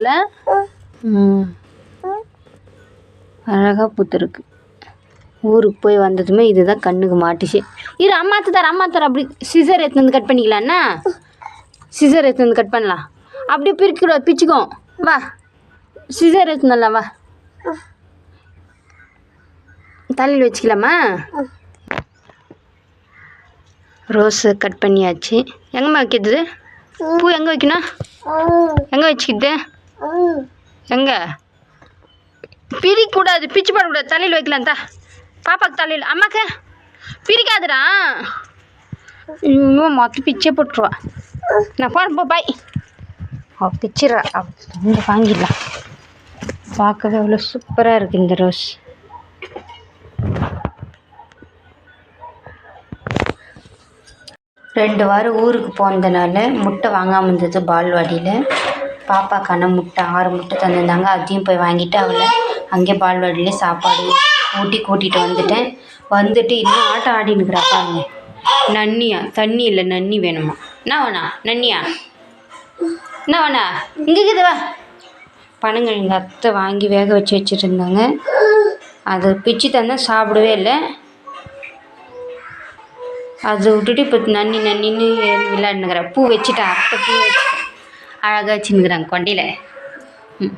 இல்லை அழகாக பூத்துருக்கு. ஊருக்கு போய் வந்ததுமே இதுதான் கண்ணுக்கு மாட்டுச்சு. இரு அம்மா தர அம்மா தர அப்படி சிசர் எடுத்து வந்து கட் பண்ணிக்கலாம்ண்ணா சிசர் எடுத்து வந்து கட் பண்ணலாம். அப்படியே பிரிக்கூடாது பிச்சுக்கோ. வா. சிசர் எடுத்து வா. தலையில் வச்சுக்கலாமா? ரோஸு கட் பண்ணியாச்சு. எங்கம்மா வைக்கிறது? பூ எங்கே வைக்கணும்? எங்கே வச்சுக்கிட்டு? எங்கே? பிரிக்கூடாது பிச்சு போடக்கூடாது தலையில் வைக்கலாம் தா. பாப்பாக்கு தலையில். அம்மாக்கு? பிரிக்காதுடா. ஐயோ மொத்த பிச்சே போட்டுருவா. நான் போகிறேன் போ பாய் அவ பிச்சிடுறா அவ வாங்கிடலாம். பார்க்கவே அவ்வளோ சூப்பராக இருக்குது இந்த ரோஸ் ரெண்டு வாரம் ஊருக்கு போனதுனால முட்டை வாங்காமல் இருந்தது பால்வாடியில். பாப்பாக்கான முட்டை ஆறு முட்டை தந்திருந்தாங்க. அதையும் போய் வாங்கிட்டு அவளை அங்கேயே பால்வாடியிலே சாப்பாடு ஊட்டி கூட்டிகிட்டு வந்துட்டேன். வந்துட்டு இன்னும் ஆட்டம் ஆடினுக்குறா பாருங்க நன்னியா? தண்ணி இல்லை நன்னி வேணுமா? என்ன வேணா? நன்னியா? என்ன வேணா? இங்கே இருக்குது வா. எங்கள் அத்தை வாங்கி வேக வச்சு வச்சுருந்தாங்க. அது பிச்சு தந்தால் சாப்பிடவே இல்லை. அதை விட்டுட்டு இப்போ நன்னி நன்னின்னு விளையாடுனுங்கிறா பூ வச்சுட்டேன் அத்தை பூ வச்சு அழகாக வச்சுன்னுக்குறாங்க கொண்டையில். ம்.